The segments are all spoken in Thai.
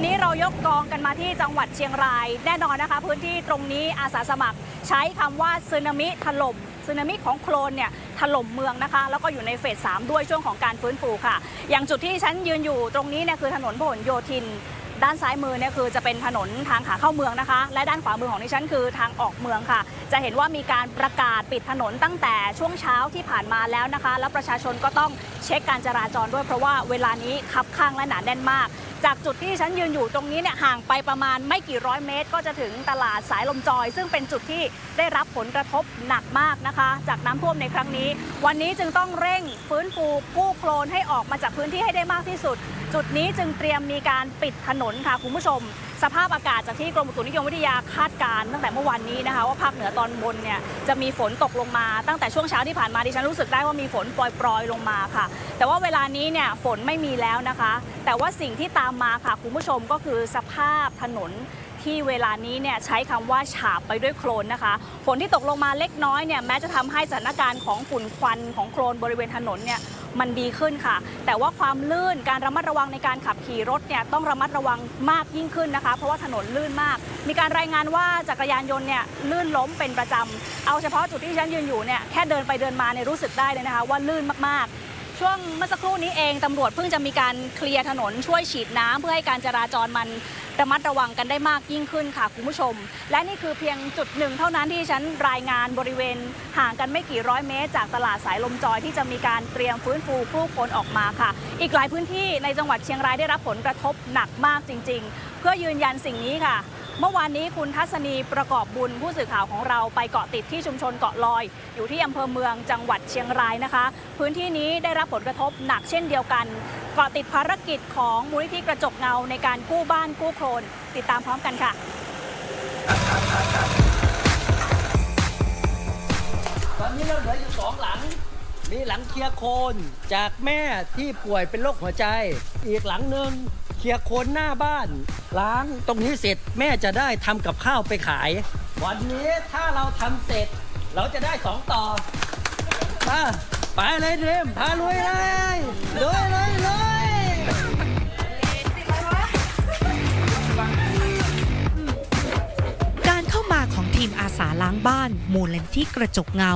วันนี้เรายกกองกันมาที่จังหวัดเชียงราย แน่นอนนะคะ พื้นที่ตรงนี้อาสาสมัคร ใช้คำว่าสึนามิถล่มสึนามิของโคลนเนี่ยถล่มเมืองนะคะ แล้วก็อยู่ในเฟส 3 ด้วยช่วงของการฟื้นฟูค่ะ อย่างจุดที่ฉันยืนอยู่ตรงนี้เนี่ยคือถนนพหลโยธินด้านซ้ายมือเนี่ยคือจะเป็นถนนทางขาเข้าเมืองนะคะ และด้านขวามือของดิฉันคือทางออกเมืองค่ะ จะเห็นว่ามีการประกาศปิดถนนตั้งแต่ช่วงเช้าที่ผ่านมาแล้วนะคะ แล้วประชาชนก็ต้องเช็คการจราจรด้วยเพราะว่าเวลานี้คับข้างและหนาแน่นมาก จากจุดที่ฉันยืนอยู่ตรงนี้เนี่ยห่างไปประมาณไม่กี่ร้อยเมตร ก็จะถึงตลาดสายลมจอย ซึ่งเป็นจุดที่ได้รับผลกระทบหนักมากนะคะ จากน้ำท่วมในครั้งนี้ วันนี้จึงต้องเร่งฟื้นฟูกู้โคลนให้ออกมาจากพื้นที่ให้ได้มากที่สุด จุดนี้จึงเตรียมมีการปิดถนนค่ะคุณผู้ชม สภาพอากาศจากที่กรมอุตุนิยมวิทยาคาดการณ์ตั้งแต่เมื่อวานนี้นะคะ ว่าภาคเหนือตอนบนเนี่ยจะมีฝนตกลงมาตั้งแต่ช่วงเช้าที่ผ่านมาดิฉันรู้สึกได้ว่ามีฝนปล่อยๆลงมาค่ะ แต่ว่าเวลานี้เนี่ยฝนไม่มีแล้วนะคะ แต่ว่าสิ่งที่ตามมาค่ะคุณผู้ชมก็คือสภาพถนนที่เวลานี้เนี่ยใช้คำว่าฉาบไปด้วยโคลนนะคะ ฝนที่ตกลงมาเล็กน้อยเนี่ยแม้จะทำให้สถานการณ์ของฝุ่นควันของโคลนบริเวณถนนเนี่ยมันดีขึ้นค่ะ แต่ว่าความลื่นการระมัดระวังในการขับขี่รถเนี่ยต้องระมัดระวังมากยิ่งขึ้นนะคะ เพราะว่าถนนลื่นมาก มีการรายงานว่าจักรยานยนต์เนี่ยลื่นล้มเป็นประจำเอาเฉพาะจุดที่ฉันยืนอยู่เนี่ยแค่เดินไปเดินมาเนี่ยรู้สึกได้เลยนะคะว่าลื่นมากๆ ช่วงเมื่อสักครู่นี้เองตำรวจเพิ่งจะมีการเคลียร์ถนนช่วยฉีดน้ำเพื่อให้การจราจรมันระมัดระวังกันได้มากยิ่งขึ้นค่ะคุณผู้ชม และนี่คือเพียงจุดหนึ่งเท่านั้นที่ฉันรายงานบริเวณห่างกันไม่กี่ร้อยเมตร จากตลาดสายลมจอยที่จะมีการเตรียมฟื้นฟูผู้คนออกมาค่ะ อีกหลายพื้นที่ในจังหวัดเชียงรายได้รับผลกระทบหนักมากจริง ๆ เพื่อยืนยันสิ่งนี้ค่ะ เมื่อวานนี้คุณทัศนีประกอบบุญผู้สื่อข่าวของเราไปเกาะติดที่ชุมชนเกาะลอย อยู่ที่อำเภอเมืองจังหวัดเชียงรายนะคะ พื้นที่นี้ได้รับผลกระทบหนักเช่นเดียวกัน เกาะติดภารกิจของมูลนิธิกระจกเงาในการกู้บ้านกู้โคลนติดตามพร้อมกันค่ะตอนนี้เราเหลืออยู่สองหลัง มีหลังเคลียร์โคนจากแม่ที่ป่วยเป็นโรคหัวใจ อีกหลังหนึ่ง เคลียร์โคนหน้าบ้าน ล้างตรงนี้เสร็จแม่จะได้ทำกับข้าวไปขาย วันนี้ถ้าเราทำเสร็จ เราจะได้สองต่อมาไปเลยเดมพาลุยเลยลุยเลยลุย ทีมอาสาล้างบ้านมูลนิธิกระจกเงา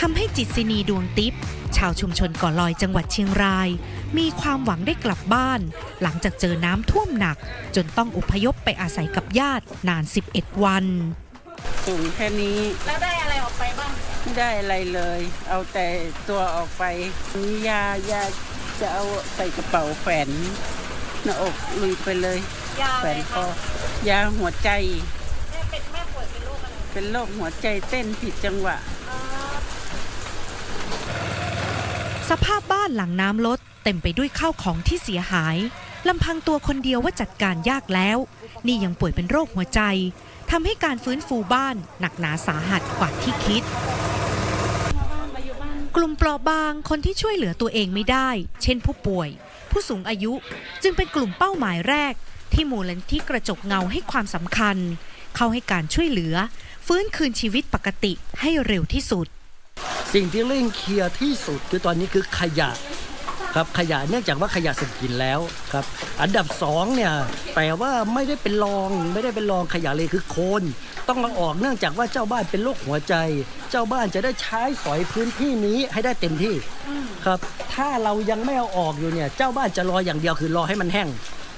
ทำให้จิตรศินีดวงติปชาวชุมชนเก่อลอยจังหวัดเชียงราย มีความหวังได้กลับบ้าน หลังจากเจอน้ำท่วมหนัก จนต้องอพยพไปอาศัยกับญาตินาน 11 วันสูงแค่นี้ แล้วได้อะไรออกไปบ้าง ไม่ได้อะไรเลย เอาแต่ตัวออกไปมียายาจะเอาใส่กระเป๋าแขวนหน้าอกลุยไปเลย ยาแขเลวนยคค่ะอยาหัวใจ แม่เป็นแม่ป่วย เป็นโรคหัวใจเต้นผิดจังหวะ สภาพบ้านหลังน้ำลดเต็มไปด้วยข้าวของที่เสียหายลำพังตัวคนเดียวว่าจัดการยากแล้ว นี่ยังป่วยเป็นโรคหัวใจทำให้การฟื้นฟูบ้านหนักหนาสาหัสกว่าที่คิด กลุ่มเปราะบางคนที่ช่วยเหลือตัวเองไม่ได้ เช่นผู้ป่วย ผู้สูงอายุจึงเป็นกลุ่มเป้าหมายแรก ที่มูลนิธิกระจกเงาให้ความสำคัญ เข้าให้การช่วยเหลือ ฟื้นคืนชีวิตปกติให้เร็วที่สุด สิ่งที่เร่งเคลียร์ที่สุดคือตอนนี้คือขยะครับขยะเนื่องจากว่าขยะสร็จกินแล้วครับอันดับสองเนี่ยแต่ว่าไม่ได้เป็นรองไม่ได้เป็นรองขยะเลยคือโคนต้องมาออกเนื่องจากว่าเจ้าบ้านเป็นโรคหัวใจ เจ้าบ้านจะได้ใช้สอยพื้นที่นี้ให้ได้เต็มที่ครับถ้าเรายังไม่เอาออกอยู่เนี่ยเจ้าบ้านจะรออย่างเดียวคือรอให้มันแห้ง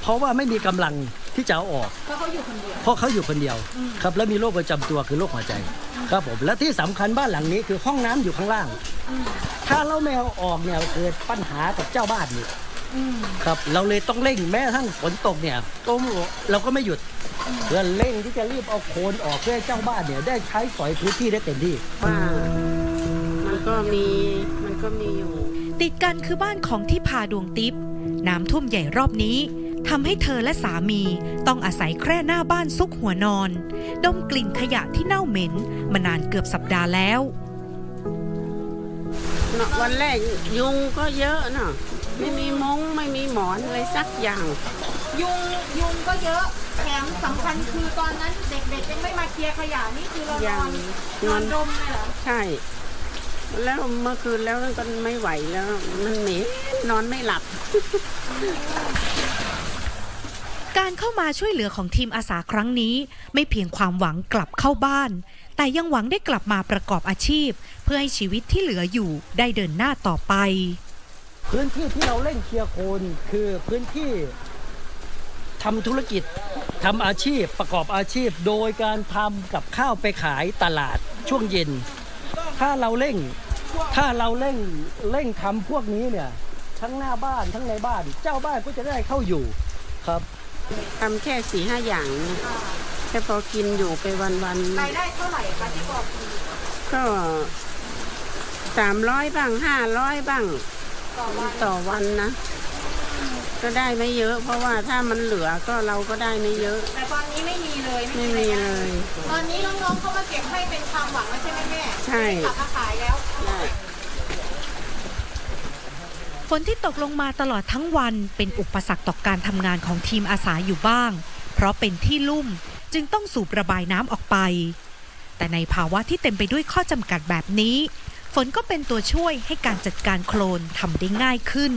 เพราะว่าไม่มีกำลัง ที่จะเอาออกเพราะเขาอยู่คนเดียว เพราะเขาอยู่คนเดียวครับแล้วมีโรคประจำตัวคือโรคหัวใจครับผมและที่สำคัญบ้านหลังนี้คือห้องน้ำอยู่ข้างล่าง ถ้าเราไม่เอาออกเนี่ยเกิดปัญหากับเจ้าบ้านนี่ครับเราเลยต้องเร่งแม้กระทั้งฝนตกเนี่ยก็เราก็ไม่หยุดเพื่อเร่งที่จะรีบเอาโคลนออกเพื่อให้เจ้าบ้านเนี่ยได้ใช้สอยพื้นที่ได้เต็มที่ว่ามันก็มีมันก็มีอยู่ ติดกันคือบ้านของที่พาดวงติปน้ำท่วมใหญ่รอบนี้ ทำให้เธอและสามีต้องอาศัยแคร่หน้าบ้านซุกหัวนอน ดมกลิ่นขยะที่เน่าเหม็น มานานเกือบสัปดาห์แล้ววันแรกยุงก็เยอะเนาะไม่มีมุ้งไม่มีหมอนอะไรสักอย่าง ยุงยุงก็เยอะแถมสำคัญคือตอนนั้นเด็กๆยังไม่มาเคลียร์ขยะนี่คือเรานอนยังนอนดมเลยเหรอใช่ แล้วเมื่อคืนแล้วก็ไม่ไหวแล้ว มันเหม็นนอนไม่หลับ การเข้ามาช่วยเหลือของทีมอาสาครั้งนี้ ไม่เพียงความหวังกลับเข้าบ้าน แต่ยังหวังได้กลับมาประกอบอาชีพ เพื่อให้ชีวิตที่เหลืออยู่ได้เดินหน้าต่อไป พื้นที่ที่เราเล่นเคลียร์โคนคือพื้นที่ทำธุรกิจทำอาชีพประกอบอาชีพ โดยการทำกับข้าวไปขายตลาดช่วงเย็น ถ้าเราเร่งถ้าเราเร่งเร่งทำพวกนี้เนี่ย ทั้งหน้าบ้านทั้งในบ้าน เจ้าบ้านก็จะได้เข้าอยู่ครับ ทำแค่สี่ห้าอย่างเนี่ยแค่พอกินอยู่ไปวันวันรายได้เท่าไหร่คะที่บอกๆก็สามร้อยบ้างห้าร้อยบ้างต่อวันนะ ก็ได้ไม่เยอะ เพราะว่าถ้ามันเหลือก็เราก็ได้ไม่เยอะ แต่ตอนนี้ไม่มีเลยไม่มีเลย ตอนนี้น้องๆเขามาเก็บให้เป็นความหวังแล้วใช่ไหมแม่ใช่กลับมาขายแล้วได้ ฝนที่ตกลงมาตลอดทั้งวันเป็นอุปสรรคต่อการทำงานของทีมอาสาอยู่บ้าง เพราะเป็นที่ลุ่มจึงต้องสูบระบายน้ำออกไป แต่ในภาวะที่เต็มไปด้วยข้อจำกัดแบบนี้ ฝนก็เป็นตัวช่วยให้การจัดการโคลนทำได้ง่ายขึ้น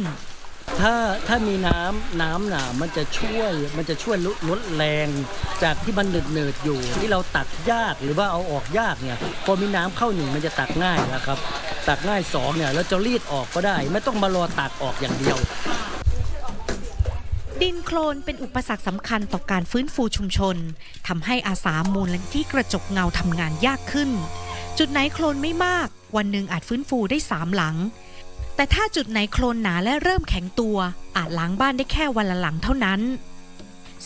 ถ้าถ้ามีน้ำน้ำหนามันจะช่วยมันจะช่วยลดลดแรงจากที่มันหนืดหนืดๆอยู่ ที่เราตักยากหรือว่าเอาออกยากเนี่ยพอมีน้ำเข้าหนึ่งมันจะตักง่ายแล้วครับ ตักง่ายสองเนี่ยเราจะรีดออกก็ได้ ไม่ต้องมารอตักออกอย่างเดียว ดินโคลนเป็นอุปสรรคสำคัญต่อการฟื้นฟูชุมชนทำให้อาสามูลและที่กระจกเงาทำงานยากขึ้น จุดไหนโคลนไม่มาก วันหนึ่งอาจฟื้นฟูได้สามหลัง แต่ถ้าจุดไหนโคลนหนาและเริ่มแข็งตัว อาจล้างบ้านได้แค่วันละหลังเท่านั้น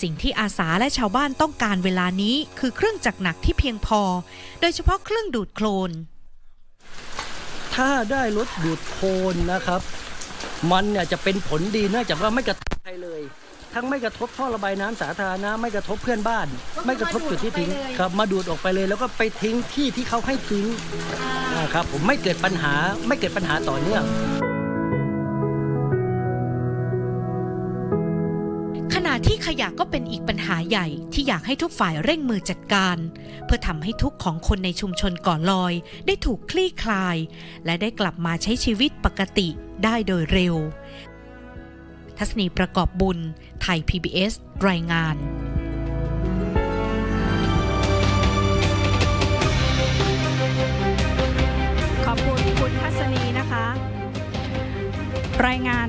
สิ่งที่อาสาและชาวบ้านต้องการเวลานี้คือเครื่องจักรหนักที่เพียงพอ โดยเฉพาะเครื่องดูดโคลน ถ้าได้รถดูดโคลนนะครับ มันเนี่ยจะเป็นผลดีเนื่องจากว่าไม่กระทบใครเลย ทั้งไม่กระทบท่อระบายน้ำสาธารณะไม่กระทบเพื่อนบ้าน ไม่กระทบจุดที่ทิ้งครับ มาดูดออกไปเลย แล้วก็ไปทิ้งที่ที่เขาให้ทิ้งนะครับผมไม่เกิดปัญหาไม่เกิดปัญหาต่อเนื่อง ขยะก็เป็นอีกปัญหาใหญ่ที่อยากให้ทุกฝ่ายเร่งมือจัดการ เพื่อทำให้ทุกของคนในชุมชนก่อลอย ได้ถูกคลี่คลาย และได้กลับมาใช้ชีวิตปกติได้โดยเร็ว ทัศนีประกอบบุญ ไทย PBS รายงานขอบคุณคุณทัศนีนะคะ รายงาน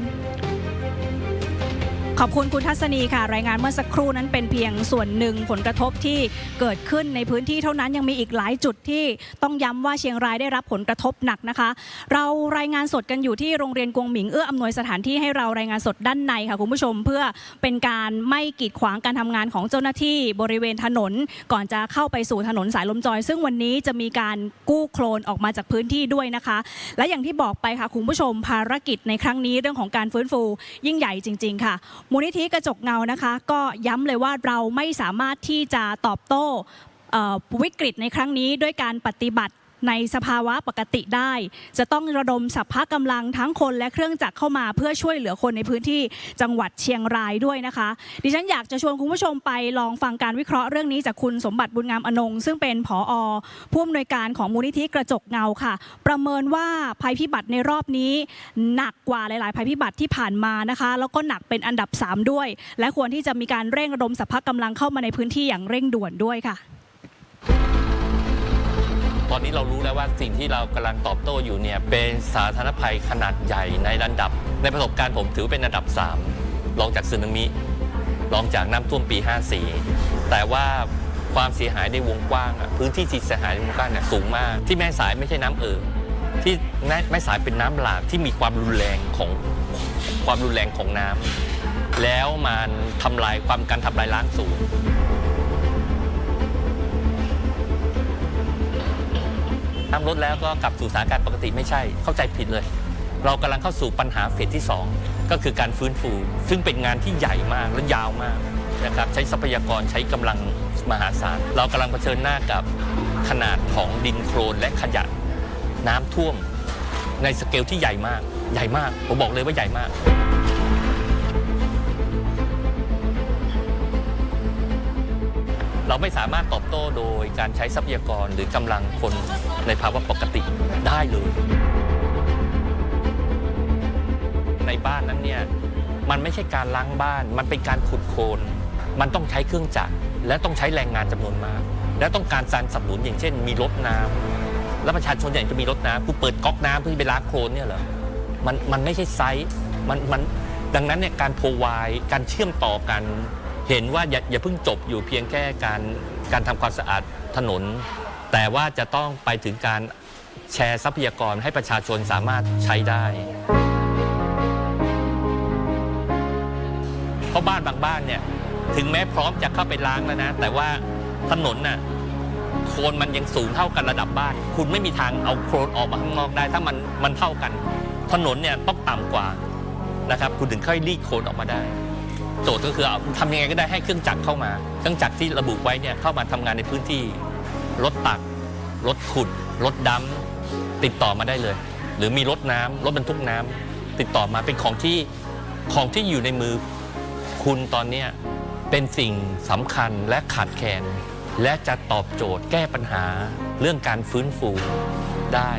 อบคุณคุณทัศนีค่ะ รายงานเมื่อสักครู่นั้นเป็นเพียงส่วนหนึ่งผลกระทบที่เกิดขึ้นในพื้นที่เท่านั้นยังมีอีกหลายจุดที่ต้องย้ำว่าเชียงรายได้รับผลกระทบหนักนะคะ เรารายงานสดกันอยู่ที่โรงเรียนกวงหมิงเอื้ออำนวยสถานที่ให้เรารายงานสดด้านในค่ะคุณผู้ชมเพื่อเป็นการไม่กีดขวางการทำงานของเจ้าหน้าที่บริเวณถนน ก่อนจะเข้าไปสู่ถนนสายลมจอย ซึ่งวันนี้จะมีการกู้โคลนออกมาจากพื้นที่ด้วยนะคะ และอย่างที่บอกไปค่ะคุณผู้ชมภารกิจในครั้งนี้เรื่องของการฟื้นฟูยิ่งใหญ่จริง ๆ ค่ะมูลนิธิกระจกเงานะคะ ก็ย้ำเลยว่าเราไม่สามารถที่จะตอบโต้วิกฤตในครั้งนี้ด้วยการปฏิบัติ ในสภาวะปกติได้ จะต้องระดมสัพพะกำลังทั้งคนและเครื่องจักรเข้ามาเพื่อช่วยเหลือคนในพื้นที่จังหวัดเชียงรายด้วยนะคะ ดิฉันอยากจะชวนคุณผู้ชมไปลองฟังการวิเคราะห์เรื่องนี้จากคุณสมบัติบุญงามอนงซึ่งเป็นผอผู้อำนวยการของมูลนิธิกระจกเงาค่ะ ประเมินว่าภัยพิบัติในรอบนี้ หนักกว่าหลาย ๆ ภัยพิบัติที่ผ่านมานะคะ แล้วก็หนักเป็นอันดับ 3 ด้วย และควรที่จะมีการเร่งระดมสัพพะกำลังเข้ามาในพื้นที่อย่างเร่งด่วนด้วยค่ะ อนนี้เรารู้แล้วว่าสิ่งที่เรากำลังตอบโต้อยู่เนี่ยเป็นสาธารณภัยขนาดใหญ่ในระดับ ในประสบการณ์ผมถือเป็นอันดับ 3 รองจากสึนามิรองจากน้ำท่วมปี 54 แต่ว่าความเสียหายในวงกว้าง พื้นที่ที่เสียหายในวงกว้างเนี่ยสูงมาก ที่แม่สายไม่ใช่น้ำเอ่อที่แม่แม่สายเป็นน้ำหลากที่มีความรุนแรงของความรุนแรงของน้ำแล้วมันทำลายความการทำลายล้างสูง น้ำลดแล้วก็กลับสู่สถานการณ์ปกติไม่ใช่เข้าใจผิดเลย เรากำลังเข้าสู่ปัญหาเฟสที่ 2 ก็คือการฟื้นฟู ซึ่งเป็นงานที่ใหญ่มากและยาวมากนะครับใช้ทรัพยากรใช้กำลังมหาศาล เรากำลังเผชิญหน้ากับขนาดของดินโคลนและขยะน้ำท่วม ในสเกลที่ใหญ่มาก ใหญ่มาก ผมบอกเลยว่าใหญ่มาก เราไม่สามารถตอบโต้โดยการใช้ทรัพยากรหรือกำลังคนในภาวะปกติได้เลย ในบ้านนั้นเนี่ยมันไม่ใช่การล้างบ้าน มันเป็นการขุดโคลนมันต้องใช้เครื่องจักรและต้องใช้แรงงานจำนวนมาก และต้องการการสนับสนุนอย่างเช่น มีรถน้ำแล้วประชาชนอยากจะมีรถน้ำกูเปิดก๊อกน้ำเพื่อไปล้างโคลนเนี่ยเหรอมันมันไม่ใช่ไซส์มันมันดังนั้นเนี่ยการโพวายการเชื่อมต่อกัน เห็นว่าอย่าอย่าเพิ่งจบอยู่เพียงแค่การการทำความสะอาดถนน แต่ว่าจะต้องไปถึงการแชร์ทรัพยากรให้ประชาชนสามารถใช้ได้ เพราะบ้านบางบ้านเนี่ยถึงแม้พร้อมจะเข้าไปล้างแล้วนะ แต่ว่าถนนน่ะโคลนมันยังสูงเท่ากันระดับบ้าน คุณไม่มีทางเอาโคลนออกมาข้างนอกได้ ถ้ามันมันเท่ากัน ถนนเนี่ยต้องต่ำกว่านะครับ คุณถึงค่อยรีดโคลนออกมาได้ โจทย์ก็คือเอาทำยังไงก็ได้ให้เครื่องจักรเข้ามา เครื่องจักรที่ระบุไว้เนี่ยเข้ามาทำงานในพื้นที่รถตักรถขุดรถดำติดต่อมาได้เลย หรือมีรถน้ำรถบรรทุกน้ำติดต่อมาเป็นของที่ของที่อยู่ในมือคุณตอนเนี้เป็นสิ่งสำคัญและขาดแคลนและจะตอบโจทย์แก้ปัญหาเรื่องการฟื้นฟูได้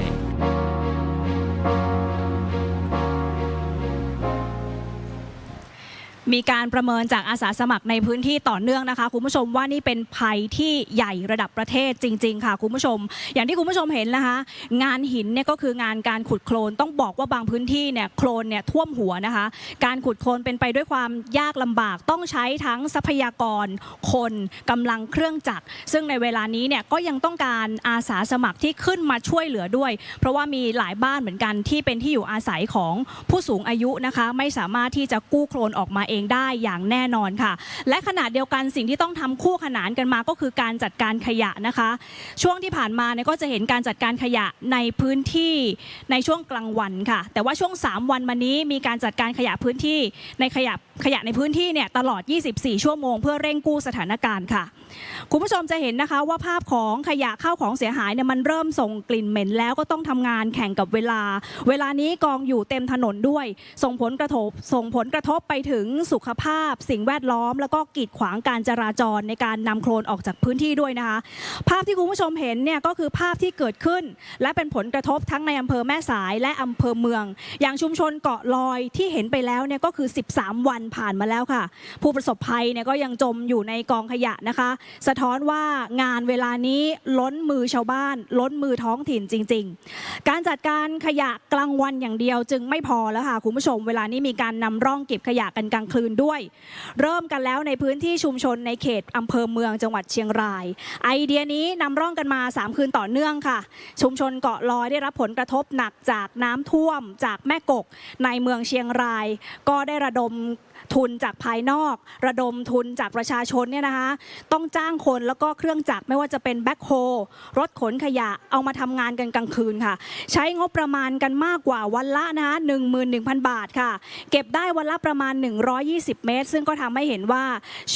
มีการประเมินจากอาสาสมัครในพื้นที่ต่อเนื่องนะคะคุณผู้ชมว่านี่เป็นภัยที่ใหญ่ระดับประเทศจริง ๆ ค่ะคุณผู้ชม อย่างที่คุณผู้ชมเห็นนะคะ งานหินเนี่ยก็คืองานการขุดโคลนต้องบอกว่าบางพื้นที่เนี่ยโคลนเนี่ยท่วมหัวนะคะ การขุดโคลนเป็นไปด้วยความยากลำบากต้องใช้ทั้งทรัพยากร คนกำลังเครื่องจักร ซึ่งในเวลานี้เนี่ยก็ยังต้องการอาสาสมัครที่ขึ้นมาช่วยเหลือด้วย เพราะว่ามีหลายบ้านเหมือนกันที่เป็นที่อยู่อาศัยของผู้สูงอายุนะคะ ไม่สามารถที่จะกู้โคลนออกมาเองได้อย่างแน่นอนค่ะ และขณะเดียวกันสิ่งที่ต้องทำคู่ขนานกันมาก็คือการจัดการขยะนะคะ ช่วงที่ผ่านมาเนี่ยก็จะเห็นการจัดการขยะในพื้นที่ในช่วงกลางวันค่ะ แต่ว่าช่วง 3 วันมานี้มีการจัดการขยะพื้นที่ในขยะขยะในพื้นที่เนี่ยตลอด 24 ชั่วโมง เพื่อเร่งกู้สถานการณ์ค่ะ คุณผู้ชมจะเห็นนะคะว่าภาพของขยะข้าวของเสียหายเนี่ยมันเริ่มส่งกลิ่นเหม็นแล้วก็ต้องทำงานแข่งกับเวลา เวลานี้กองอยู่เต็มถนนด้วย ส่งผลกระทบส่งผลกระทบไปถึงสุขภาพ สิ่งแวดล้อม แล้วก็กีดขวางการจราจรในการนำโคลนออกจากพื้นที่ด้วยนะคะ ภาพที่คุณผู้ชมเห็นเนี่ยก็คือภาพที่เกิดขึ้น และเป็นผลกระทบทั้งในอำเภอแม่สายและอำเภอเมือง อย่างชุมชนเกาะลอยที่เห็นไปแล้วเนี่ยก็คือ 13 วันผ่านมาแล้วค่ะ ผู้ประสบภัยเนี่ยก็ยังจมอยู่ในกองขยะนะคะสะท้อนว่างานเวลานี้ล้นมือชาวบ้าน ล้นมือท้องถิ่นจริง ๆ การจัดการขยะกลางวันอย่างเดียวจึงไม่พอแล้วค่ะคุณผู้ชม เวลานี้มีการนำร่องเก็บขยะกันกลางคืนด้วย เริ่มกันแล้วในพื้นที่ชุมชนในเขตอำเภอเมืองจังหวัดเชียงราย ไอเดียนี้นำร่องกันมา 3 คืนต่อเนื่องค่ะ ชุมชนเกาะลอยได้รับผลกระทบหนักจากน้ำท่วมจากแม่กกในเมืองเชียงราย ก็ได้ระดม ทุนจากภายนอก ระดมทุนจากประชาชนเนี่ยนะคะ ต้องจ้างคนแล้วก็เครื่องจักรไม่ว่าจะเป็นแบ็คโฮรถขนขยะเอามาทำงานกันกลางคืนค่ะ ใช้งบประมาณกันมากกว่าวันละนะคะ11,000 บาทค่ะ เก็บได้วันละประมาณ 120 เมตร ซึ่งก็ทำให้เห็นว่า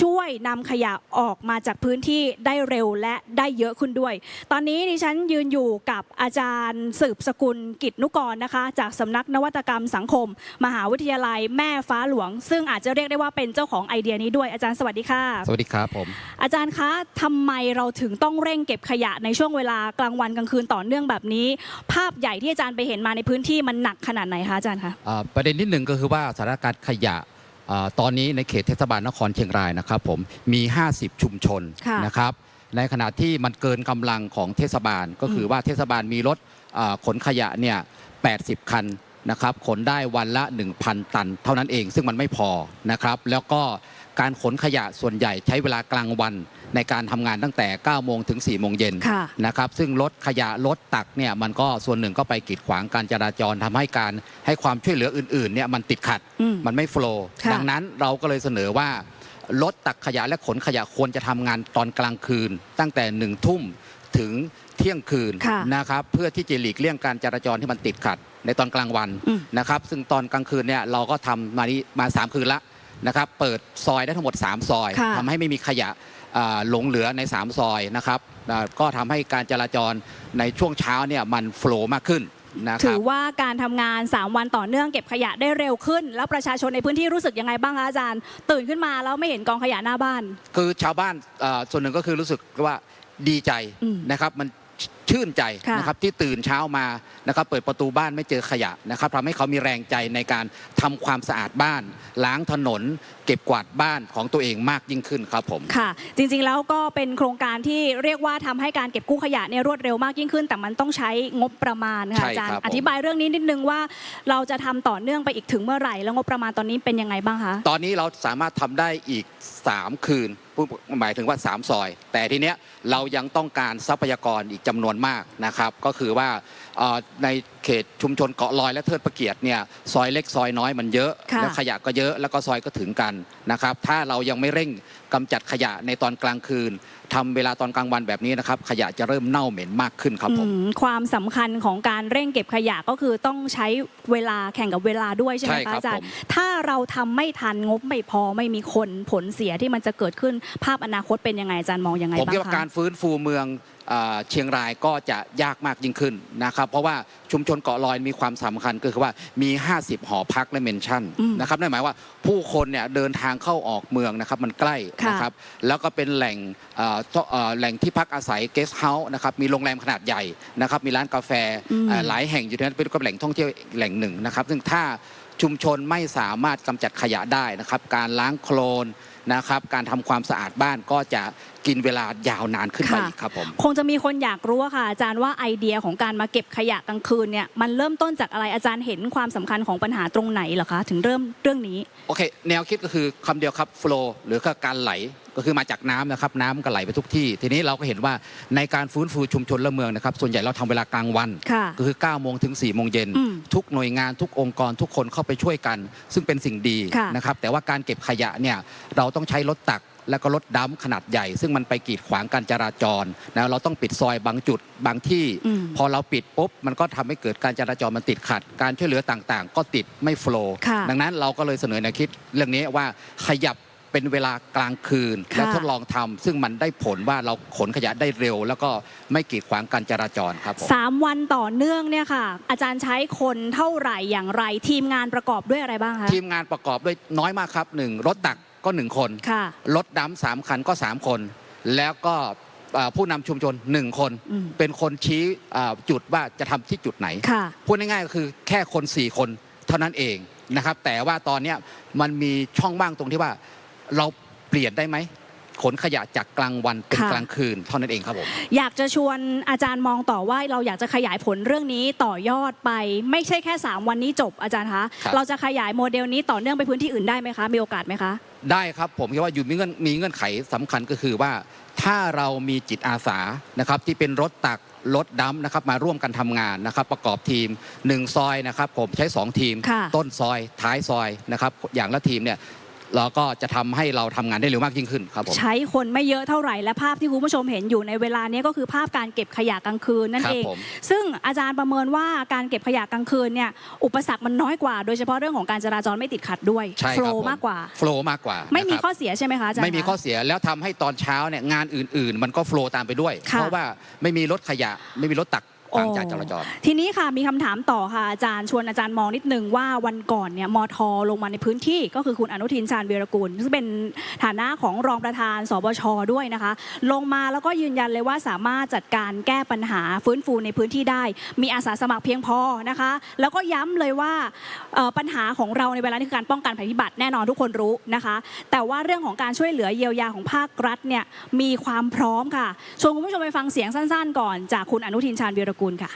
ช่วยนำขยะออกมาจากพื้นที่ได้เร็วและได้เยอะขึ้นด้วย ตอนนี้ดิฉันยืนอยู่กับอาจารย์สืบสกุลกิจนุกรนะคะ จากสำนักนวัตกรรมสังคม มหาวิทยาลัยแม่ฟ้าหลวง ซึ่งอาจจะเรียกได้ว่าเป็นเจ้าของไอเดียนี้ด้วยอาจารย์สวัสดีค่ะ สวัสดีครับผม อาจารย์คะทำไมเราถึงต้องเร่งเก็บขยะในช่วงเวลากลางวันกลางคืนต่อเนื่องแบบนี้ ภาพใหญ่ที่อาจารย์ไปเห็นมาในพื้นที่มันหนักขนาดไหนคะอาจารย์คะอ่าประเด็นที่หนึ่งก็คือว่าสถานการณ์ขยะอ่าตอนนี้ในเขตเทศบาลนครเชียงรายนะครับผมมี 50 ชุมชนค่ะนะครับในขณะที่มันเกินกำลังของเทศบาลก็คือว่าเทศบาลมีรถอ่าขนขยะเนี่ย80 คัน นะครับขนได้วันละ 1,000 ตัน เท่านั้นเอง ซึ่งมันไม่พอนะครับ แล้วก็การขนขยะส่วนใหญ่ใช้เวลากลางวันในการทำงานตั้งแต่ 9 โมงถึง 4 โมงเย็นค่ะ นะครับ ซึ่งรถขยะรถตักเนี่ยมันก็ส่วนหนึ่งก็ไปกีดขวางการจราจรทำให้การให้ความช่วยเหลืออื่นๆเนี่ยมันติดขัด อืม มันไม่โฟล์ค่ะ ดังนั้นเราก็เลยเสนอว่ารถตักขยะและขนขยะควรจะทำงานตอนกลางคืน ตั้งแต่หนึ่งทุ่ม ถึงเที่ยงคืนค่ะนะครับเพื่อที่จะหลีกเลี่ยงการจราจรที่มันติดขัดในตอนกลางวันอืมนะครับซึ่งตอนกลางคืนเนี่ยเราก็ทำมานี้มาสามคืนละนะครับเปิดซอยได้ทั้งหมด 3 ซอยค่ะทำให้ไม่มีขยะอ่าหลงเหลือใน 3 ซอยนะครับอ่าก็ทำให้การจราจรในช่วงเช้าเนี่ยมันโฟล์มากขึ้นนะคถืรับอว่าการทำงาน 3 วันต่อเนื่องเก็บขยะได้เร็วขึ้น แล้วประชาชนในพื้นที่รู้สึกยังไงบ้างคะอาจารย์ ตื่นขึ้นมาแล้วไม่เห็นกองขยะหน้าบ้าน คือชาวบ้านเอ่อส่วนหนึ่งก็คือรู้สึกว่า ดีใจอืมนะครับมันชื่นใจค่ะนะครับที่ตื่นเช้ามานะครับเปิดประตูบ้านไม่เจอขยะนะครับทำให้เขามีแรงใจในการทำความสะอาดบ้าน ล้างถนน เก็บกวาดบ้านของตัวเองมากยิ่งขึ้นครับผมค่ะ จริงๆแล้วก็เป็นโครงการที่เรียกว่าทำให้การเก็บกู้ขยะเนี่ยรวดเร็วมากยิ่งขึ้น แต่มันต้องใช้งบประมาณค่ะใช่อาจารครัย์บผมอธิบายเรื่องนี้นิดนึงว่าเราจะทำต่อเนื่องไปอีกถึงเมื่อไหร่ แล้วงบประมาณตอนนี้เป็นยังไงบ้างคะตอนนี้เราสามารถทำได้อีก 3 คืนพูดหมายถึงว่า 3 ซอย แต่ทีเนี้ยเรายังต้องการทรัพยากรอีกจำนวนมากนะครับ ก็คือว่าเอ่อ ในเขตชุมชนเกาะลอยและเทิดพระเกียรติเนี่ยซอยเล็กซอยน้อยมันเยอะค่ะแล้วขยะก็เยอะแล้วก็ซอยก็ถึงกันนะครับ ถ้าเรายังไม่เร่งกำจัดขยะในตอนกลางคืนทำเวลาตอนกลางวันแบบนี้นะครับ ขยะจะเริ่มเน่าเหม็นมากขึ้นครับผมอืมความสำคัญของการเร่งเก็บขยะก็คือต้องใช้เวลาแข่งกับเวลาด้วยใช่ไหมใช่ครัคะบอาจารย์ผมถ้าเราทำไม่ทันงบไม่พอไม่มีคนผลเสียที่มันจะเกิดขึ้นภาพอนาคตเป็นยังไงอาจารย์มองยังไงผมบ้าคิดงว่าคะการฟื้นฟูเมือง เอ่อเชียงรายก็จะยากมากยิ่งขึ้นนะครับ เพราะว่าชุมชนเกาะลอยมีความสำคัญก็คือว่ามี 50 หอพักและเมนชั่นอืมนะครับนั่นหมายว่าผู้คนเนี่ยเดินทางเข้าออกเมืองนะครับมันใกล้ค่ะนะครับแล้วก็เป็นแหล่งเอ่อเอ่อแหล่งที่พักอาศัยเกสต์เฮาส์นะครับมีโรงแรมขนาดใหญ่นะครับมีร้านกาแฟอืมเอ่อหลายแห่งอยู่ในนั้นเป็นก็แหล่งท่องเที่ยวอีกแหล่งหนึ่งนะครับ ซึ่งถ้าชุมชนไม่สามารถกำจัดขยะได้นะครับ การล้างโคลนนะครับ การทำความสะอาดบ้านก็จะกินเวลายาวนานขึ้นไปค่ะอีกครับผม คงจะมีคนอยากรู้อะค่ะอาจารย์ว่าไอเดียของการมาเก็บขยะกลางคืนเนี่ยมันเริ่มต้นจากอะไรอาจารย์เห็นความสำคัญของปัญหาตรงไหนเหรอคะถึงเริ่มเรื่องนี้ โอเค แนวคิดก็คือคำเดียวครับ flow หรือก็การไหลก็คือมาจากน้ำนะครับน้ำมันก็ไหลไปทุกที่ ทีนี้เราก็เห็นว่าในการฟื้นฟูชุมชนและเมืองนะครับส่วนใหญ่เราทำเวลากลางวันค่ะก็คือ9โมงถึง4โมงเย็นอืมทุกหน่วยงานทุกองค์กรทุกคนเข้าไปช่วยกัน ซึ่งเป็นสิ่งดีค่ะนะครับแต่ว่าการเก็บขยะเนี่ยเราต้องใช้รถตัก แล้วก็รถดัมขนาดใหญ่ ซึ่งมันไปกีดขวางการจราจรนะเราต้องปิดซอยบางจุดบางที่อืมพอเราปิดปุ๊บมันก็ทำให้เกิดการจราจรมันติดขัด การช่วยเหลือต่างๆ ก็ติดไม่โฟล์ค่ะดังนั้นเราก็เลยเสนอแนวคิดเรื่องนี้ว่าขยับเป็นเวลากลางคืนค่ะและทดลองทำซึ่งมันได้ผลว่าเราขนขยะได้เร็ว แล้วก็ไม่กีดขวางการจราจรครับผมสามวันต่อเนื่องเนี่ยค่ะ อาจารย์ใช้คนเท่าไหร่อย่างไร ทีมงานประกอบด้วยอะไรบ้างคะทีมงานประกอบด้วยน้อยมากครับหนึ่งรถตัก ก็หนึ่งคน ค่ะ รถดำสามคันก็สามคน แล้วก็เอ่อผู้นำชุมชนหนึ่งคน อืม เป็นคนชี้เอ่อจุดว่าจะทำที่จุดไหน ค่ะ พูดง่ายๆก็คือแค่คน 4 คนเท่านั้นเองนะครับ แต่ว่าตอนเนี้ยมันมีช่องว่างตรงที่ว่าเราเปลี่ยนได้ไหมขนขยะจากกลางวันเป็นค่ะ กลางคืนเท่านั้นเองครับผม อยากจะชวนอาจารย์มองต่อว่าเราอยากจะขยายผลเรื่องนี้ต่อยอดไป ไม่ใช่แค่ 3 วันนี้จบอาจารย์คะ ครับ เราจะขยายโมเดลนี้ต่อเนื่องไปพื้นที่อื่นได้ไหมคะ มีโอกาสไหมคะ ได้ครับผมคิดว่าอยู่มีเงื่อนมีเงื่อนไขสำคัญก็คือว่าถ้าเรามีจิตอาสานะครับที่เป็นรถตักรถดำนะครับมาร่วมกันทำงานนะครับ ประกอบทีม 1 ซอยนะครับ ผมใช้ 2 ทีมค่ะต้นซอยท้ายซอยนะครับอย่างละทีมเนี่ย เราก็จะทำให้เราทำงานได้เร็วมากยิ่งขึ้นครับผม ใช้คนไม่เยอะเท่าไหร่และภาพที่คุณผู้ชมเห็นอยู่ในเวลานี้ก็คือภาพการเก็บขยะกลางคืนนั่นครับเอง ผม ซึ่งอาจารย์ประเมินว่าการเก็บขยะกลางคืนเนี่ยอุปสรรคมันน้อยกว่า โดยเฉพาะเรื่องของการจราจรไม่ติดขัดด้วยใช่โฟครับล์ผมมากกว่า โฟล์มากกว่าไม่มีนะครับ ข้อเสียใช่ไหมคะอาจารย์ไม่มีคะ ข้อเสียแล้วทำให้ตอนเช้าเนี่ยงานอื่น ๆ มันก็โฟล์ตามไปด้วย ค่ะเพราะว่าไม่มีรถขยะ ไม่มีรถตัก ขวางการจราจร ทีนี้ค่ะมีคำถามต่อค่ะอาจารย์ชวนอาจารย์มองนิดนึงว่าวันก่อนเนี่ยมทลงมาในพื้นที่ก็คือคุณอนุทินชาญวีรกุลซึ่งเป็นฐานะของรองประธานสบชด้วยนะคะ ลงมาแล้วก็ยืนยันเลยว่าสามารถจัดการแก้ปัญหาฟื้นฟูในพื้นที่ได้ มีอาสาสมัครเพียงพอนะคะ แล้วก็ย้ำเลยว่าเอ่อปัญหาของเราในเวลานี้คือการป้องกันภัยพิบัติแน่นอนทุกคนรู้นะคะ แต่ว่าเรื่องของการช่วยเหลือเยียวยาของภาครัฐเนี่ยมีความพร้อมค่ะชวนคุณผู้ชมไปฟังเสียงสั้น ๆ ก่อนจากคุณอนุทินชาญวีรกุลค่ะ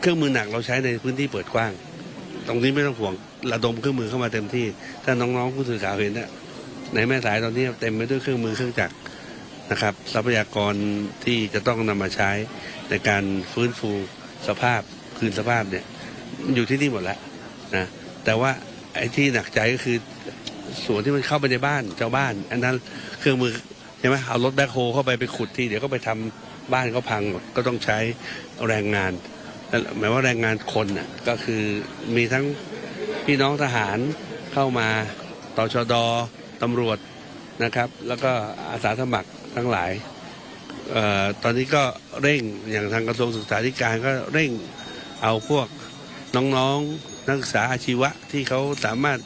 เครื่องมือหนักเราใช้ในพื้นที่เปิดกว้าง ตรงนี้ไม่ต้องห่วงระดมเครื่องมือเข้ามาเต็มที่ ถ้าน้องๆผู้สื่อข่าวเห็นเนี่ยในแม่สายตอนนี้เต็มไปด้วยเครื่องมือเครื่องจักรนะครับ ทรัพยากรที่จะต้องนำมาใช้ในการฟื้นฟูสภาพคืนสภาพเนี่ยอยู่ที่นี่หมดแล้วนะแต่ว่าไอ้ที่หนักใจก็คือส่วนที่มันเข้าไปในบ้านเจ้าบ้าน อันนั้นเครื่องมือ ใช่ไหมเอารถแบ็คโฮเข้าไปไปขุดทีเดี๋ยวก็ไปทำบ้านก็พังหมดก็ต้องใช้แรงงานนั่นหมายว่าแรงงานคนน่ะก็คือมีทั้งพี่น้องทหารเข้ามาตชดตำรวจนะครับ แล้วก็อาสาสมัครทั้งหลายออตอนนี้ก็เร่งอย่างทางกระทรวงศึกษาธิการก็เร่งเอาพวกน้องๆนักศึกษาอาชีวะที่เขาสามารถ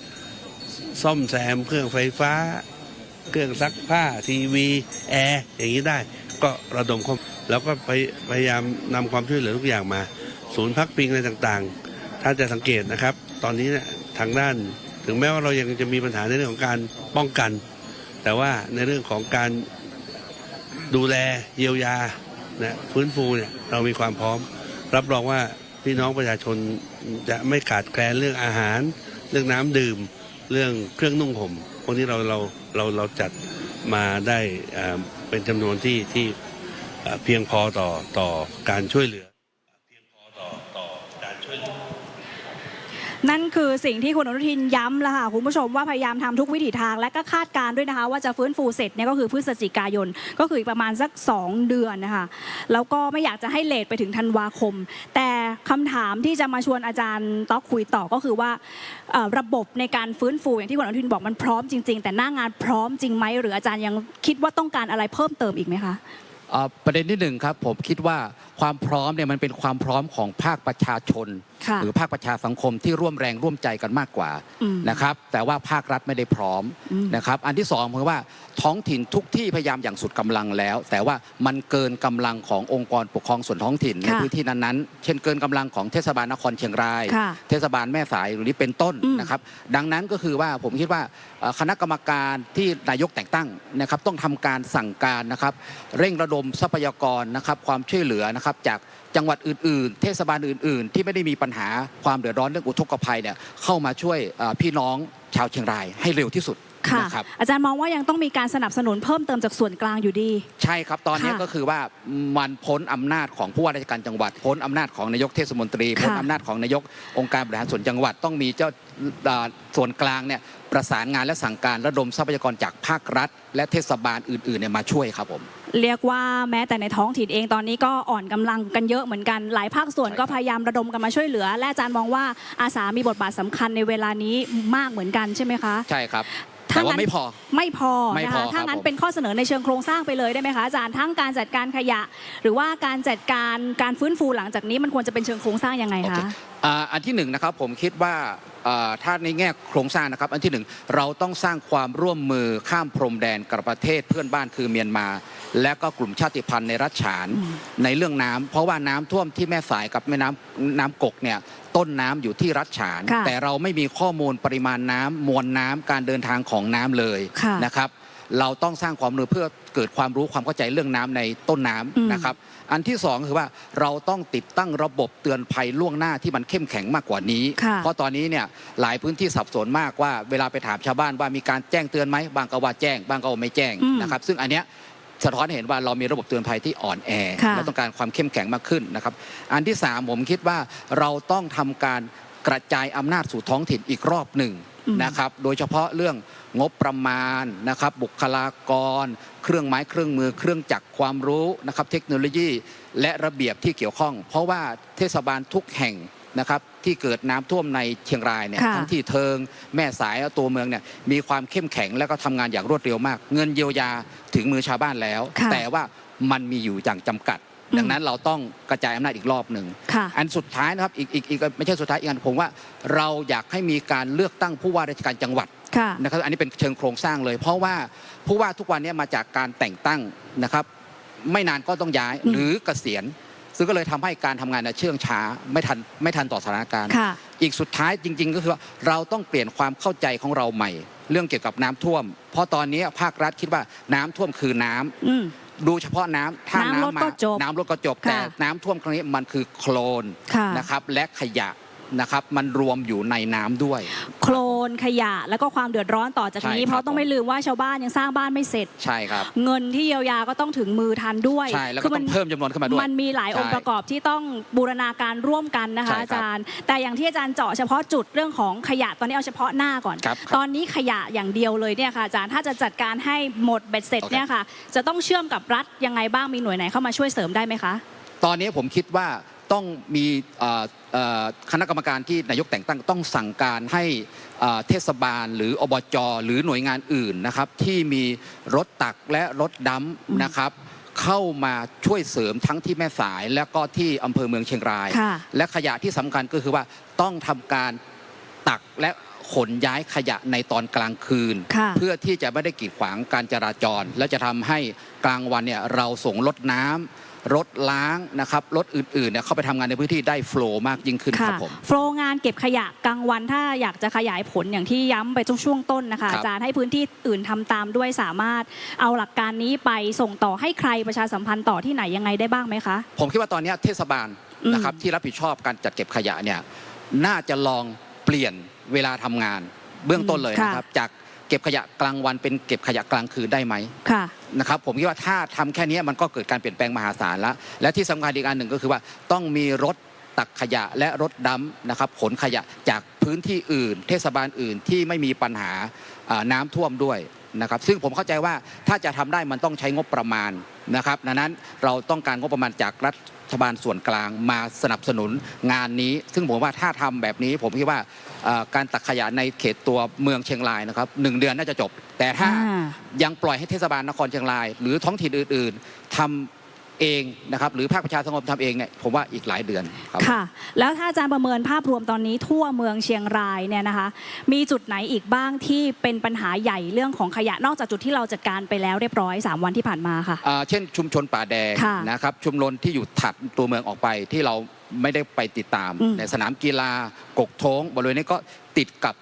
ซ่อมแซมเครื่องไฟฟ้า เครื่องซักผ้าทีวีแอร์อย่างนี้ได้ ก็ระดมเข้าแล้วก็พยพยายามนำความช่วยเหลือทุกอย่างมา ศูนย์พักพิงอะไรต่างๆ ถ้าจะสังเกตนะครับ ตอนนี้เนี่ยทางด้านถึงแม้ว่าเรายังจะมีปัญหาในเรื่องของการป้องกัน แต่ว่าในเรื่องของการดูแลเยียวยานะฟื้นฟูเนี่ยเรามีความพร้อม รับรองว่าพี่น้องประชาชนจะไม่ขาดแคลนเรื่องอาหาร เรื่องน้ำดื่ม เรื่องเครื่องนุ่งห่ม วกนี้เราเราเราเราจัดมาได้เป็นจำนวนที่ที่เพียงพอต่อต่อการช่วยเหลือ เพียงพอต่อต่อการช่วยเหลือ นั่นคือสิ่งที่คุณอนุทินย้ำแล้วค่ะคุณผู้ชมว่าพยายามทำทุกวิถีทางและก็คาดการ์ด้วยนะคะ ว่าจะฟื้นฟูเสร็จเนี่ยก็คือพฤศจิกายน ก็คืออีกประมาณสัก 2 เดือนนะคะ แล้วก็ไม่อยากจะให้เลทไปถึงธันวาคม แต่คำถามที่จะมาชวนอาจารย์ต๊อกคุยต่อก็คือว่าระบบในการฟื้นฟูอย่างที่คุณอนุทินบอกมันพร้อมจริง ๆ แต่หน้างานพร้อมจริงไหมหรืออาจารย์ยังคิดว่าต้องการอะไรเพิ่มเติมอีกไหมคะประเด็นที่หนึ่งครับผมคิดว่า ความพร้อมเนี่ยมันเป็นความพร้อมของภาคประชาชน ค่ะหรือภาคประชาสังคมที่ร่วมแรงร่วมใจกันมากกว่าอืมนะครับแต่ว่าภาครัฐไม่ได้พร้อมอืม นะครับอันที่สองคือว่าท้องถิ่นทุกที่พยายามอย่างสุดกำลังแล้ว แต่ว่ามันเกินกำลังขององค์กรปกครองส่วนท้องถิ่นในค่ะพื้นที่นั้นๆ เช่นเกินกำลังของเทศบาลนครเชียงราย ค่ะเทศบาลแม่สายหรือนี้เป็นต้นอืม นะครับดังนั้นก็คือว่าผมคิดว่าเอ่อคณะกรรมการที่นายกแต่งตั้งนะครับต้องทำการสั่งการนะครับเร่งระดมทรัพยากรนะครับความช่วยเหลือนะครับจากจังหวัดอื่น ๆ เทศบาลอื่น ๆ ที่ไม่ได้มีปัญหาความเดือดร้อนเรื่องอุทกภัยเนี่ยเข้ามาช่วยเอ่อพี่น้องชาวเชียงรายให้เร็วที่สุดค่ะนะครับอาจารย์มองว่ายังต้องมีการสนับสนุนเพิ่มเติมจากส่วนกลางอยู่ดี ใช่ครับตอนนี้ค่ะก็คือว่ามันพ้นอำนาจของผู้ว่าราชการจังหวัด พ้นอำนาจของนายกเทศมนตรีค่ะพ้นอำนาจของนายกองค์การบริหารส่วนจังหวัดต้องมีเจ้าอ่า ส่วนกลางเนี่ยประสานงานและสั่งการระดมทรัพยากรจากภาครัฐ และเทศบาลอื่นๆเนี่ยมาช่วยครับผม เรียกว่าแม้แต่ในท้องถิ่นเองตอนนี้ก็อ่อนกำลังกันเยอะเหมือนกันหลายภาคส่วนใช่ครับก็พยายามระดมกันมาช่วยเหลือ และอาจารย์มองว่าอาสามีบทบาทสำคัญในเวลานี้มากเหมือนกันใช่ไหมคะ ใช่ครับถ้าแต่ว่างั้นไม่พอไม่พอไม่นะพอคะครับถ้างั้นผมเป็นข้อเสนอในเชิงโครงสร้างไปเลยได้ไหมคะอาจารย์ทั้งการจัดการขยะ หรือว่าการจัดการการฟื้นฟูหลังจากนี้มันควรจะเป็นเชิงโครงสร้างยังไงโอเคคะอ่าอันที่หนึ่งนะครับผมคิดว่าอ่า ถ้าในแง่โครงสร้างนะครับ อันที่หนึ่งเราต้องสร้างความร่วมมือข้ามพรมแดนกับประเทศเพื่อนบ้านคือเมียนมา และก็กลุ่มชาติพันธุ์ในรัฐฉานอืมในเรื่องน้ำเพราะว่าน้ำท่วมที่แม่สายกับแม่น้ำน้ำกกเนี่ยต้นน้ำอยู่ที่รัฐฉานค่ะแต่เราไม่มีข้อมูลปริมาณน้ำมวลน้ำการเดินทางของน้ำเลยค่ะนะครับ เราต้องสร้างความรู้เพื่อเกิดความรู้ความเข้าใจเรื่องน้ำในต้นน้ำอืมนะครับ อันที่สองคือว่าเราต้องติดตั้งระบบเตือนภัยล่วงหน้าที่มันเข้มแข็งมากกว่านี้ค่ะเพราะตอนนี้เนี่ยหลายพื้นที่สับสนมากว่าเวลาไปถามชาวบ้านว่ามีการแจ้งเตือนไหมบางก็ว่าแจ้งบางก็ว่าไม่แจ้งอืมนะครับ ซึ่งอันเนี้ยสะท้อนให้เห็นว่าเรามีระบบเตือนภัยที่อ่อนแอค่ะและต้องการความเข้มแข็งมากขึ้นนะครับ อันที่สามผมคิดว่าเราต้องทำการกระจายอำนาจสู่ท้องถิ่นอีกรอบหนึ่งอืม นะครับ โดยเฉพาะเรื่องงบประมาณนะครับ บุคลากร เครื่องไม้เครื่องมือ เครื่องจักรความรู้นะครับ เทคโนโลยีและระเบียบที่เกี่ยวข้อง เพราะว่าเทศบาลทุกแห่งนะครับที่เกิดน้ำท่วมในเชียงรายเนี่ยค่ะทั้งที่เทิงแม่สายและตัวเมืองเนี่ยมีความเข้มแข็งและก็ทำงานอย่างรวดเร็วมาก เงินเยียวยาถึงมือชาวบ้านแล้วค่ะแต่ว่ามันมีอยู่อย่างจำกัดอืม ดังนั้นเราต้องกระจายอำนาจอีกรอบหนึ่งค่ะอันสุดท้ายนะครับอีกอีกอีกไม่ใช่สุดท้ายอีกอันผมว่าเราอยากให้มีการเลือกตั้งผู้ว่าราชการจังหวัดค่ะนะครับอันนี้เป็นเชิงโครงสร้างเลย เพราะว่าผู้ว่าทุกวันเนี้มาจากการแต่งตั้งนะครับ ไม่นานก็ต้องย้ายอืมหรือเกษียณ ซึ่งก็เลยทำให้การทำงานเนี่ยเชื่องช้าไม่ทันไม่ทันต่อสถานการณ์ค่ะอีกสุดท้ายจริง ๆ ก็คือว่าเราต้องเปลี่ยนความเข้าใจของเราใหม่ เรื่องเกี่ยวกับน้ำท่วม เพราะตอนนี้ภาครัฐคิดว่าน้ำท่วมคือน้ำอืม ดูเฉพาะน้ำถ้าน้ำลดน้ำมาก็จบน้ำลดก็จบ ค่ะแต่น้ำท่วมครั้งนี้มันคือโคลนค่ะ นะครับและขยะ นะครับมันรวมอยู่ในน้ำด้วย โคลนขยะแล้วก็ความเดือดร้อนต่อจากนี้ ใช่ครับ เพราะต้องไม่ลืมว่าชาวบ้านยังสร้างบ้านไม่เสร็จ ใช่ครับ เงินที่เยียวยาก็ต้องถึงมือทันด้วยใช่แล้วคืก็ต้องเพิ่มจำนวนขึ้นมาด้วย มันมีหลายใช่องค์ประกอบที่ต้องบูรณาการร่วมกันนะคะ ใช่ครับอาจารย์ แต่อย่างที่อาจารย์เจาะเฉพาะจุดเรื่องของขยะตอนนี้เอาเฉพาะหน้าก่อนครับตอนนี้ขยะอย่างเดียวเลยเนี่ยค่ะอาจารย์ถ้าจะจัดการให้หมดเบ็ดเสร็จโอเค เนี่ยค่ะ จะต้องเชื่อมกับรัฐยังไงบ้างมีหน่วยไหนเข้ามาช่วยเสริมได้ไหมคะ ตอนนี้ผมคิดว่า ต้องมีเอ่อเอ่อคณะกรรมการที่นายกแต่งตั้งต้องสั่งการให้เอ่อเทศบาลหรืออบจหรือหน่วยงานอื่นนะครับที่มีรถตักและรถดอืมำนะครับเข้ามาช่วยเสริมทั้งที่แม่สายและก็ที่อำเภอเมืองเชียงรายค่ะและขยะที่สำคัญก็คือว่าต้องทำการตักและขนย้ายขยะในตอนกลางคืนค่ะเพื่อที่จะไม่ได้กีดขวางการจราจร และจะทำให้กลางวันเนี่ยเราส่งรถน้ำ รถล้างนะครับรถอื่นๆเนี่ยเข้าไปทำงานในพื้นที่ได้โฟล์มากยิ่งขึ้นคค่ะรับผม โฟล์งานเก็บขยะกลางวันถ้าอยากจะขยายผลอย่างที่ย้ำไปช่วงช่วงต้นนะคะครับอาจารย์ให้พื้นที่อื่นทำตามด้วยสามารถเอาหลักการนี้ไปส่งต่อให้ใครประชาสัมพันธ์ต่อที่ไหนยังไงได้บ้างไหมคะ ผมคิดว่าตอนเนี้ยเทศบาลอืม นะครับที่รับผิดชอบการจัดเก็บขยะเนี่ยน่าจะลองเปลี่ยนเวลาทำงาน เบื้องต้นเลยนะครับ จาก เก็บขยะกลางวันเป็นเก็บขยะกลางคืนได้ไหมค่ะนะครับผมคิดว่าถ้าทำแค่นี้มันก็เกิดการเปลี่ยนแปลงมหาศาลแล้วและที่สำคัญอีกอันหนึ่งก็คือว่าต้องมีรถตักขยะและรถดำนะครับขนขยะจากพื้นที่อื่น เทศบาลอื่นที่ไม่มีปัญหาอ่าน้ำท่วมด้วยนะครับซึ่งผมเข้าใจว่าถ้าจะทำได้มันต้องใช้งบประมาณนะครับดังนั้นเราต้องการงบประมาณจากรัฐ บาลส่วนกลางมาสนับสนุนงานนี้ ซึ่งผมว่าถ้าทำแบบนี้ผมคิดว่าเอ่อการตักขยะในเขตตัวเมืองเชียงรายนะครับหนึ่งเดือนน่าจะจบ แต่ถ้าอ่ายังปล่อยให้เทศบาลนครเชียงราย หรือท้องถิ่นอื่น ๆทำ เองนะครับหรือภาคประชาสังคมทำเองเนี่ยผมว่าอีกหลายเดือนครับค่ะ แล้วถ้าอาจารย์ประเมินภาพรวมตอนนี้ทั่วเมืองเชียงรายเนี่ยนะคะ มีจุดไหนอีกบ้างที่เป็นปัญหาใหญ่เรื่องของขยะนอกจากจุดที่เราจัดการไปแล้วเรียบร้อย 3 วันที่ผ่านมาค่ะ อ่าเช่นชุมชนป่าแดงค่ะนะครับชุมชนที่อยู่ถัดตัวเมืองออกไปที่เราไม่ได้ไปติดตาม อืม ในสนามกีฬากกโท้งบริเวณนี้ก็ติดกับ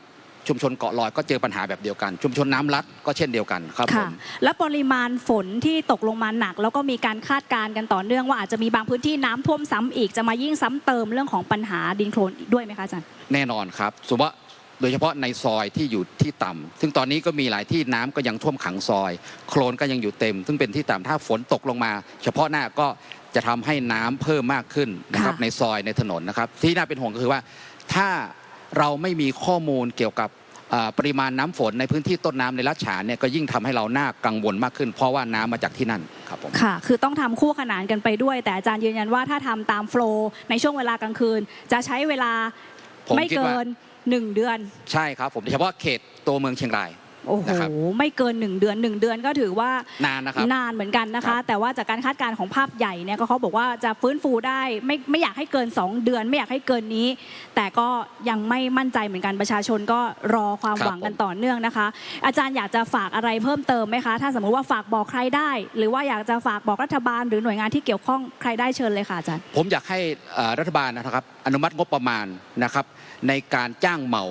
ชุมชนเกาะลอยก็เจอปัญหาแบบเดียวกัน ชุมชนน้ำลัดก็เช่นเดียวกันครับผค่ะม และปริมาณฝนที่ตกลงมาหนัก แล้วก็มีการคาดการณ์กันต่อเนื่องว่าอาจจะมีบางพื้นที่น้ำท่วมซ้ำอีกจะมายิ่งซ้ำเติมเรื่องของปัญหาดินโคลนด้วยไหมคะอาจารย์ แน่นอนครับสมมติว่าโดยเฉพาะในซอยที่อยู่ที่ต่ำซึ่งตอนนี้ก็มีหลายที่น้ำก็ยังท่วมขังซอย โคลนก็ยังอยู่เต็ม ซึ่งเป็นที่ต่ำถ้าฝนตกลงมา เฉพาะหน้าก็จะทำให้น้ำเพิ่มมากขึ้นนะครับค่ะ ในซอยในถนนนะครับ ที่น่าเป็นห่วงก็คือว่าถ้า เราไม่มีข้อมูลเกี่ยวกับอ่าปริมาณน้ำฝนในพื้นที่ต้นน้ำในลัดฉานเนี่ยก็ยิ่งทำให้เราน่ากังวลมากขึ้น เพราะว่าน้ำมาจากที่นั่นครับผมค่ะ คือต้องทำคู่ขนานกันไปด้วย แต่อาจารย์ยืนยันว่าถ้าทำตามโฟลว์ในช่วงเวลากลางคืน จะใช้เวลาผมไม่คิดเกิว่านหนึ่งเดือน ใช่ครับผมโดยเฉพาะเขตตัวเมืองเชียงราย โอ้โห นะครับไม่เกินหนึ่งเดือนหนึ่งเดือนก็ถือว่านานนะครับ นานเหมือนกันนะครัคะ บ แต่ว่าจากการคาดการณ์ของภาพใหญ่เนี่ยก็เขาบอกว่าจะฟื้นฟูได้ไม่ไม่อยากให้เกิน 2 เดือน ไม่อยากให้เกินนี้ แต่ก็ยังไม่มั่นใจเหมือนกันประชาชนก็รอความหวังกันต่อเนื่องนะคะ อาจารย์อยากจะฝากอะไรเพิ่มเติมไหมคะ ถ้าสมมุติว่าฝากบอกใครได้ หรือว่าอยากจะฝากบอกรัฐบาล หรือหน่วยงานที่เกี่ยวข้องใครได้เชิญเลยค่ะอาจารย์ ผมอยากให้เอ่อรัฐบาลนะครับ อนุมัติงบประมาณนะครับ ในการจ้างเหมา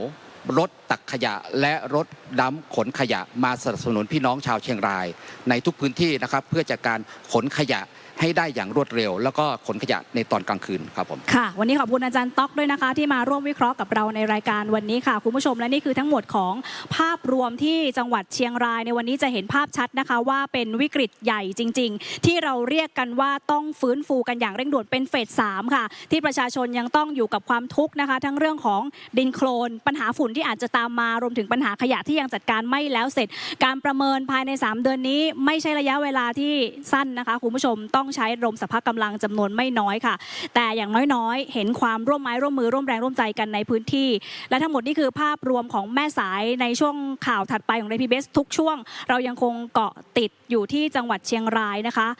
รถ ตักขยะและรถดำขนขยะมาสนับสนุนพี่น้องชาวเชียงราย ในทุกพื้นที่นะครับเพื่อจัดการขนขยะให้ได้อย่างรวดเร็ว แล้วก็ขนขยะในตอนกลางคืนครับผมค่ะ วันนี้ขอบคุณอาจารย์ต๊อกด้วยนะคะ ที่มาร่วมวิเคราะห์กับเราในรายการวันนี้ค่ะ คุณผู้ชมและนี่คือทั้งหมดของภาพรวมที่จังหวัดเชียงราย ในวันนี้จะเห็นภาพชัดนะคะ ว่าเป็นวิกฤตใหญ่จริง ๆ ที่เราเรียกกันว่าต้องฟื้นฟูกันอย่างเร่งด่วนเป็นเฟสสามค่ะ ที่ประชาชนยังต้องอยู่กับความทุกข์นะคะ ทั้งเรื่องของดินโคลนปัญหาฝุ่นที่อาจจะตามมารวมถึงปัญหาขยะที่ยังจัดการไม่แล้วเสร็จ การประเมินภายใน 3 เดือนนี้ ไม่ใช่ระยะเวลาที่สั้นนะคะคุณผู้ชมต้องใช้รมสภากำลังจำนวนไม่น้อยค่ะ แต่อย่างน้อยๆ เห็นความร่วมไม้ร่วมมือร่วมแรงร่วมใจกันในพื้นที่ และทั้งหมดนี่คือภาพรวมของแม่สายในช่วงข่าวถัดไปของเรพีเบสทุกช่วง เรายังคงเกาะติดอยู่ที่จังหวัดเชียงรายนะคะ